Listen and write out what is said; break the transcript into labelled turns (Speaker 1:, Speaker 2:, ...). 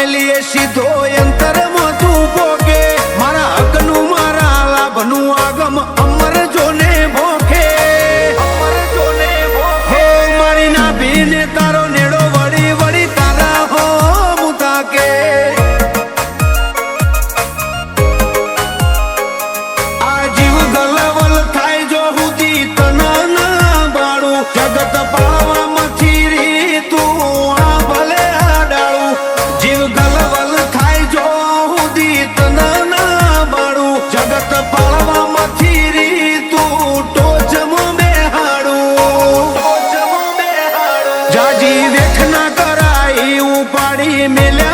Speaker 1: મેલીએ સીધો અંતર મોતું ભોગે. મારા હકનું, મારા લાભનું આગમ અમર જોને ભોખે. ભોખે. મારી ના ભીને તારો નેડો વળી વળી તારા હો મુતાકે આ જીવ ગલવલ થાય જો હુદી તન ના બાળું. જગત હુદી ના બાળું જગત પાળવામાંથી રી તું ટોચમો જાજી વેખ ના કરાઈ ઉપાડી મેલે